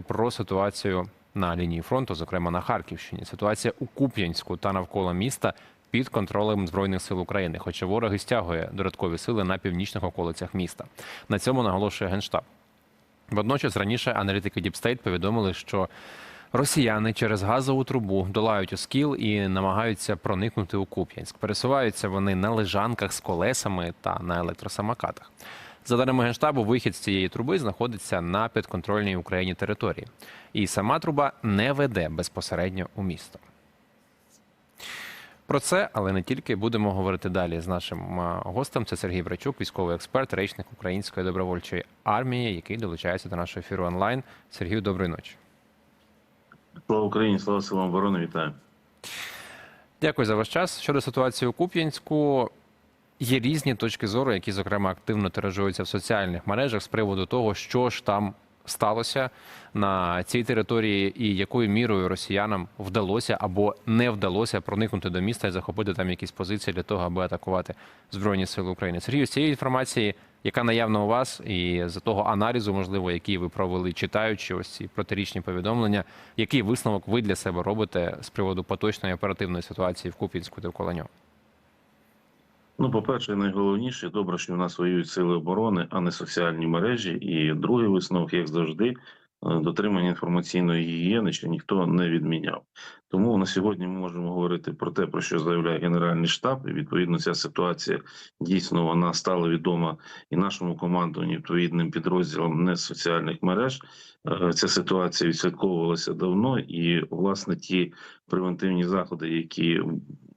про ситуацію на лінії фронту, зокрема на Харківщині. Ситуація у Куп'янську та навколо міста під контролем збройних сил України, хоча ворог і стягує додаткові сили на північних околицях міста. На цьому наголошує генштаб. Водночас раніше аналітики Діпстейт повідомили, що росіяни через газову трубу долають Оскіл і намагаються проникнути у Куп'янськ. Пересуваються вони на лежанках з колесами та на електросамокатах. За даними генштабу, вихід з цієї труби знаходиться на підконтрольній Україні території, і сама труба не веде безпосередньо у місто. Про це, але не тільки будемо говорити далі з нашим гостем. Це Сергій Брачук, військовий експерт, речник Української добровольчої армії, який долучається до нашого ефіру онлайн. Сергію, доброї ночі. Слава Україні, слава силам оборони, вітаю. Дякую за ваш час. Щодо ситуації у Куп'янську, є різні точки зору, які, зокрема, активно тиражуються в соціальних мережах з приводу того, що ж там сталося на цій території, і якою мірою росіянам вдалося або не вдалося проникнути до міста і захопити там якісь позиції для того, аби атакувати збройні сили України. Сергію, з цієї інформації, яка наявна у вас, і з того аналізу, можливо, який ви провели, читаючи ось ці протирічні повідомлення, який висновок ви для себе робите з приводу поточної оперативної ситуації в Куп'янську довкола нього? Ну, по-перше, найголовніше, добре, що в нас воюють сили оборони, а не соціальні мережі. І другий висновок, як завжди, е, дотримання інформаційної гігієни, що ніхто не відміняв. Тому на сьогодні ми можемо говорити про те, про що заявляє Генеральний штаб. І відповідно ця ситуація дійсно вона стала відома і нашому командуванню, відповідним підрозділам не соціальних мереж. Е, Ця ситуація відслідковувалася давно, і власне ті превентивні заходи, які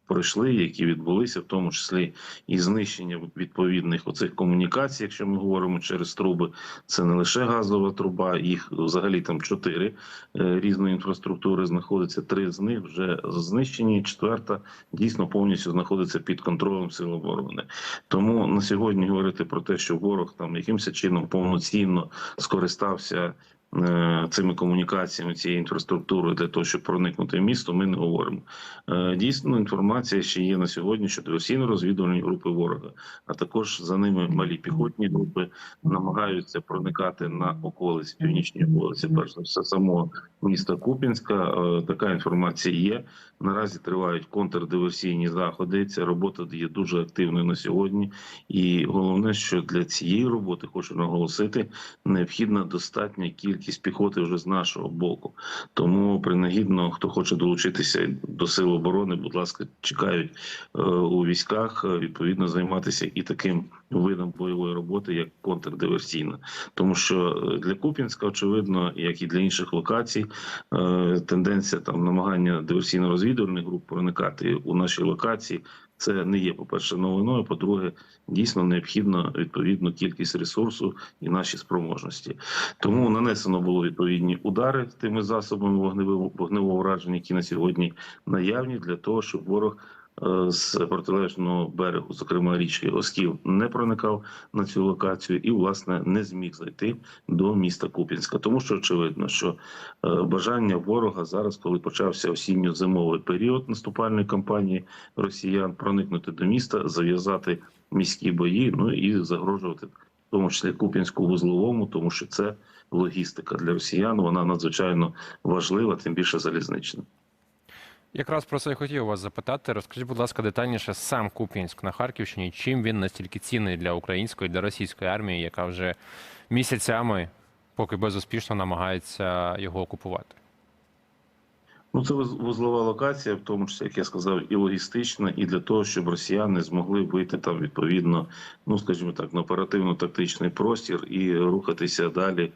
пройшли, які відбулися, в тому числі і знищення відповідних оцих комунікацій, якщо ми говоримо через труби, це не лише газова труба, їх взагалі там чотири е, різної інфраструктури знаходиться. Три з них вже знищені. Четверта дійсно повністю знаходиться під контролем сил оборони. Тому на сьогодні говорити про те, що ворог там якимось чином повноцінно скористався. Е, Цими комунікаціями цією інфраструктурою для того, щоб проникнути в місто, ми не говоримо. Е, Дійсно, інформація ще є на сьогодні щодо диверсійно-розвідувальні групи ворога, а також за ними малі піхотні групи намагаються проникати на околиці, північні околиці, перш за все самого міста Купінська. Е, Така інформація є. Наразі тривають контрдиверсійні заходи. Ця робота є дуже активною на сьогодні. І головне, що для цієї роботи хочу наголосити, необхідна достатня кількість піхоти вже з нашого боку. Тому принагідно, хто хоче долучитися до сил оборони, будь ласка, чекають е, у військах е, відповідно займатися і таким видом бойової роботи, як контрдиверсійна, тому що е, для Куп'янська, очевидно, як і для інших локацій, тенденція там намагання диверсійно-розвідувальних груп проникати у наші локації. Це не є, по-перше, новиною. По-друге, дійсно необхідна відповідну кількість ресурсу і наші спроможності. Тому нанесено було відповідні удари тими засобами вогневого враження, які на сьогодні наявні, для того, щоб ворог з протилежного берегу, зокрема річки Оскіл, не проникав на цю локацію і, власне, не зміг зайти до міста Купінська. Тому що очевидно, що е, бажання ворога зараз, коли почався осінньо-зимовий період наступальної кампанії росіян, проникнути до міста, зав'язати міські бої, ну і загрожувати в тому числі Куп'янську вузловому, тому що це логістика для росіян. Вона надзвичайно важлива, тим більше залізнична. Якраз про це я хотів вас запитати. Розкажіть, будь ласка, детальніше сам Куп'янськ на Харківщині. Чим він настільки цінний для української, для російської армії, яка вже місяцями, поки безуспішно намагається його окупувати? Ну, це вуз- вузлова локація, в тому числі, як я сказав, і логістична, і для того, щоб росіяни змогли вийти там відповідно, ну скажімо так, на оперативно-тактичний простір і рухатися далі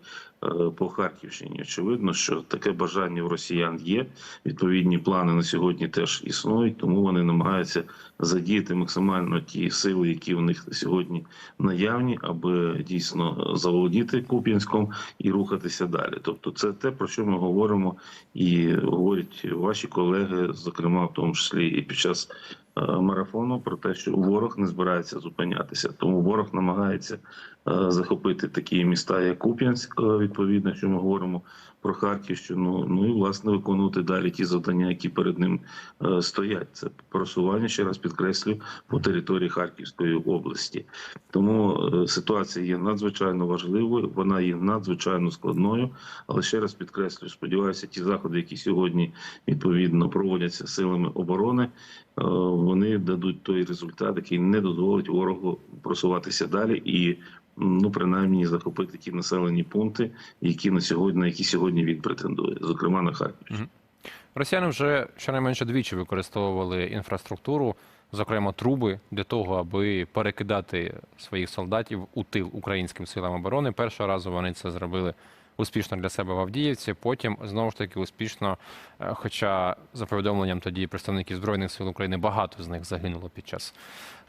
по Харківщині. Очевидно, що таке бажання в росіян є. Відповідні плани на сьогодні теж існують, тому вони намагаються задіяти максимально ті сили, які в них сьогодні наявні, аби дійсно заволодіти Куп'янськом і рухатися далі. Тобто, це те про що ми говоримо, і говорять ваші колеги, зокрема в тому числі і під час е, марафону, про те, що ворог не збирається зупинятися. Тому ворог намагається е, захопити такі міста, як Куп'янськ, е, відповідно, що ми говоримо про Харківщину. Ну і власне виконувати далі ті завдання, які перед ним е, стоять. Це просування, ще раз підкреслю, по території Харківської області. Тому е, ситуація є надзвичайно важливою, вона є надзвичайно складною. Але ще раз підкреслю, сподіваюся, ті заходи, які сьогодні відповідно проводяться силами оборони, е, вони дадуть той результат, який не дозволить ворогу просуватися далі і. Ну, принаймні, захопити ті населені пункти, які на сьогодні, на які сьогодні він претендує, зокрема на Харківщині. Росіяни вже щонайменше двічі використовували інфраструктуру, зокрема труби, для того, аби перекидати своїх солдатів у тил українським силам оборони. Першого разу вони це зробили успішно для себе в Авдіївці. Потім знову ж таки успішно, е, хоча за повідомленням тоді представників збройних сил України багато з них загинуло під час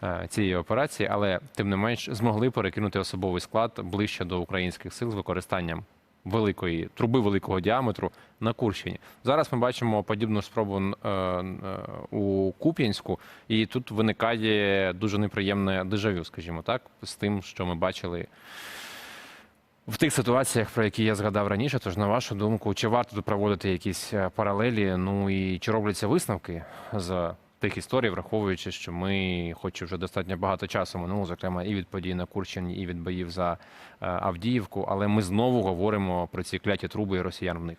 е, цієї операції, але тим не менш змогли перекинути особовий склад ближче до українських сил з використанням великої труби великого діаметру на Курщині. Зараз ми бачимо подібну спробу е, у Куп'янську, і тут виникає дуже неприємне дежавю, скажімо так, з тим, що ми бачили. В тих ситуаціях, про які я згадав раніше, тож на вашу думку, чи варто тут проводити якісь е, паралелі? Ну і чи робляться висновки з тих історій, враховуючи, що ми, хоч вже достатньо багато часу минуло, зокрема і від подій на Курщині, і від боїв за е, Авдіївку, але ми знову говоримо про ці кляті труби і росіян в них.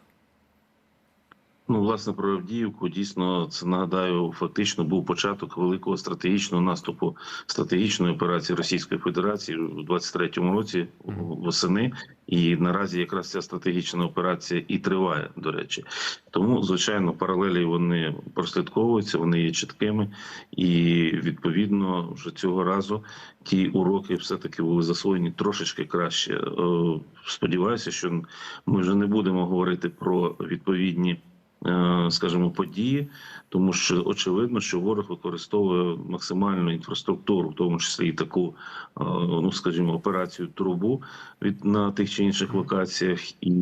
Ну, власне, про Авдіївку дійсно це нагадаю, фактично був початок великого стратегічного наступу стратегічної операції Російської Федерації у 23-му році восени. І наразі якраз ця стратегічна операція і триває. До речі, тому звичайно паралелі вони прослідковуються, вони є чіткими, і відповідно вже цього разу ті уроки все таки були засвоєні трошечки краще. Е, Сподіваюся, що ми вже не будемо говорити про відповідні скажімо, події, тому що очевидно, що ворог використовує максимальну інфраструктуру, в тому числі і таку, е, ну скажімо, операцію трубу від на тих чи інших локаціях. І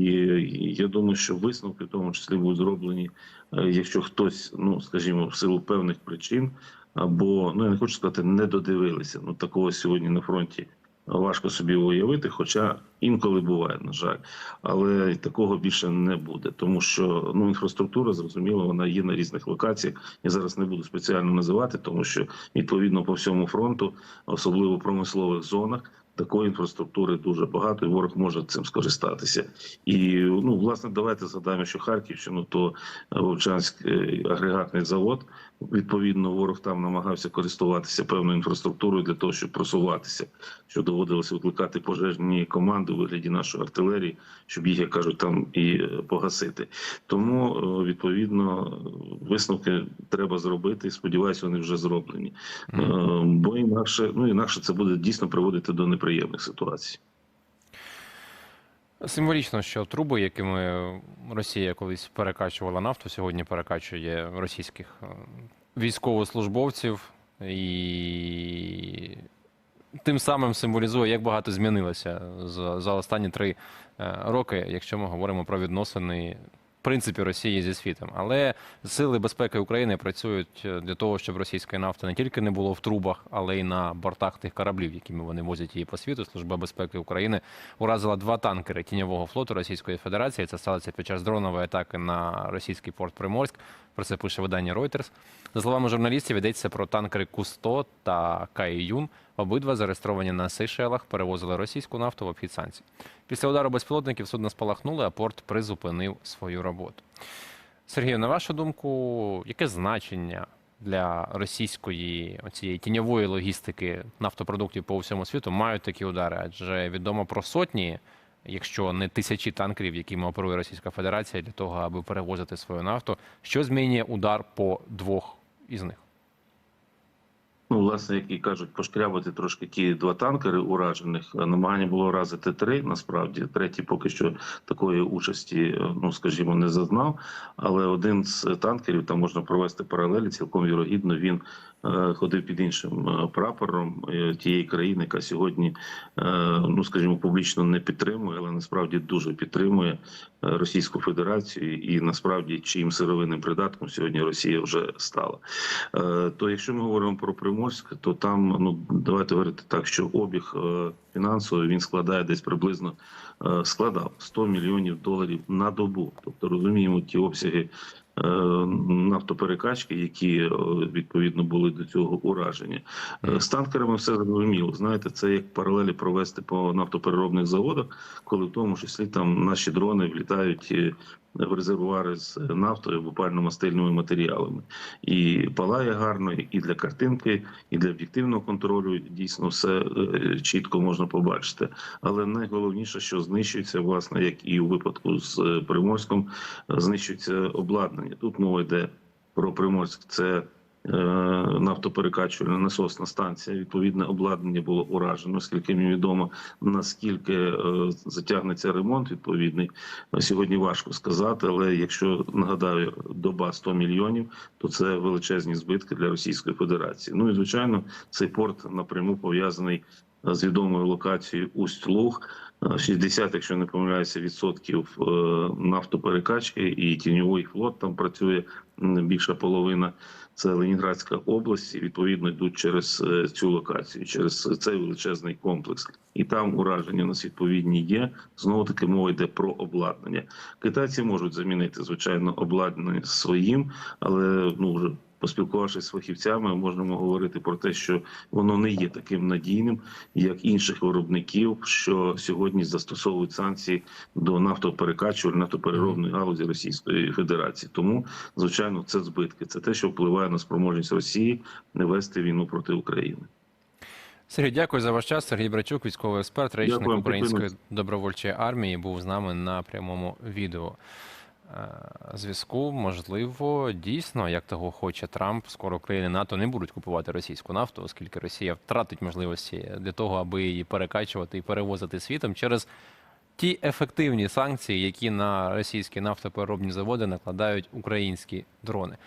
я думаю, що висновки в тому числі будуть зроблені, е, якщо хтось, ну скажімо, в силу певних причин. Або ну я не хочу сказати, не додивилися. Ну такого сьогодні на фронті важко собі уявити, хоча інколи буває, на жаль, але такого більше не буде, тому що ну інфраструктура зрозуміло, вона є на різних локаціях. Я зараз не буду спеціально називати, тому що відповідно по всьому фронту, особливо в промислових зонах. Такої інфраструктури дуже багато, і ворог може цим скористатися. І ну, власне, давайте згадаємо, що Харківщину то Вовчанський агрегатний завод. Відповідно, ворог там намагався користуватися певною інфраструктурою для того, щоб просуватися, що доводилося викликати пожежні команди у вигляді нашої артилерії, щоб їх, як кажуть, там і погасити. Тому е, відповідно висновки треба зробити. і Сподіваюся, вони вже зроблені. Е, Бо інакше, ну інакше це буде дійсно приводити до неприємних ситуацій. Символічно, що труби, якими Росія колись перекачувала нафту, сьогодні перекачує російських е, військовослужбовців і тим самим символізує, як багато змінилося за, останні три е, роки, якщо ми говоримо про відносини. Принципі, Росії зі світом, але сили безпеки України працюють е, для того, щоб російської нафти не тільки не було в трубах, але й на бортах тих кораблів, якими вони возять її по світу. Служба безпеки України уразила два танкери тіньового флоту Російської Федерації. Це сталося під час дронової атаки на російський порт Приморськ. Про це пише видання Reuters. За словами журналістів, йдеться про танкери Кусто та Каїюн. Обидва зареєстровані на Сейшелах, перевозили російську нафту в обхід санкцій. Після удару безпілотників судна спалахнули, а порт призупинив свою роботу. Сергію, на вашу думку, яке значення для російської цієї тіньової логістики нафтопродуктів по всьому світу мають такі удари? Адже відомо про сотні, якщо не тисячі танкерів, якими оперує Російська Федерація для того, аби перевозити свою нафту. Що змінює удар по двох із них? Власне, як і кажуть, пошкрябати трошки ті два танкери уражених. Намагання було вразити три. Насправді, третій поки що такої участі, ну скажімо, не зазнав. Але один з танкерів там можна провести паралелі. Цілком вірогідно він е, ходив під іншим е, прапором е, тієї країни, яка сьогодні, е, ну скажімо, публічно не підтримує, але насправді дуже підтримує е, Російську Федерацію, і насправді чиїм сировинним придатком сьогодні Росія вже стала. Е, То якщо ми говоримо про Приморськ, Приморськ, то там ну давайте говорити так, що обіг е, фінансовий він складає десь приблизно е, складав 100 мільйонів доларів на добу. Тобто розуміємо ті обсяги е, нафтоперекачки, які відповідно були до цього ураження. Е, З танкерами все зрозуміло. Знаєте, це як паралелі провести по нафтопереробних заводах, коли в тому числі там наші дрони влітають. Резервуари з нафтою або пально-мастильними матеріалами, і палає гарно, і для картинки, і для об'єктивного контролю дійсно все е, чітко можна побачити. Але найголовніше, що знищується, власне, як і у випадку з е, Приморськом, е, знищується обладнання. Тут мова йде про Приморськ. Це нафтоперекачувальна насосна станція. Відповідне обладнання було уражено, оскільки мені відомо наскільки е, затягнеться ремонт відповідний. е, Сьогодні важко сказати, але якщо нагадаю, доба 100 мільйонів, то це величезні збитки для Російської Федерації. Ну і звичайно, цей порт напряму пов'язаний е, з відомою локацією Усть-Луг. Е, 60, якщо не помиляюся, відсотків е, нафтоперекачки і тіньовий флот там працює більша половина. Це Ленінградська область, і відповідно йдуть через е, цю локацію, через цей величезний комплекс. І там ураження у нас відповідні є. Знову таки мова йде про обладнання. Китайці можуть замінити звичайно обладнання своїм, але ну вже поспілкувавшись з фахівцями, можемо говорити про те, що воно не є таким надійним, як інших виробників, що сьогодні застосовують санкції до нафтоперекачувальної, нафтопереробної галузі Російської Федерації. Тому, звичайно, це збитки. Це те, що впливає на спроможність Росії не вести війну проти України. Сергій, дякую за ваш час. Сергій Брачук, військовий експерт, речник Української добровольчої армії, був з нами на прямому відео. Е, Зв'язку, можливо, дійсно, як того хоче Трамп, скоро країни НАТО не будуть купувати російську нафту, оскільки Росія втратить можливості для того, аби її перекачувати і перевозити світом через ті ефективні санкції, які на російські нафтопереробні заводи накладають українські дрони.